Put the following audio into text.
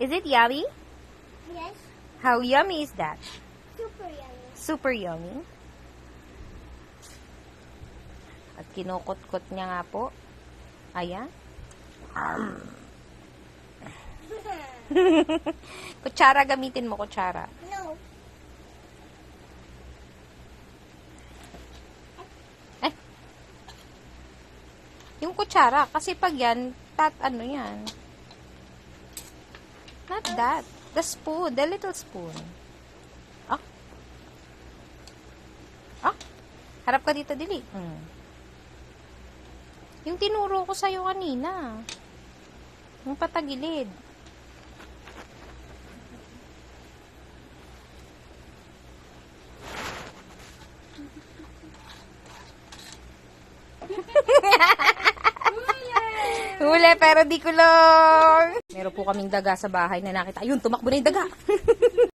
Is it yummy? Yes. How yummy is that? Super yummy. Super yummy. At kinukot-kot niya nga po. Ayan. kutsara gamitin mo, kutsara. no. Yung kutsara, kasi pag yan, tat, ano yan. Not that. The spoon, the little spoon. Ah. Ah. Harap ka dito, dili. Mm. Yung tinuro ko sa'yo kanina. Yung patagilid. Huli, pero di kulong. Meron po kaming daga sa bahay na nakita. Ayun, tumakbo na yung daga.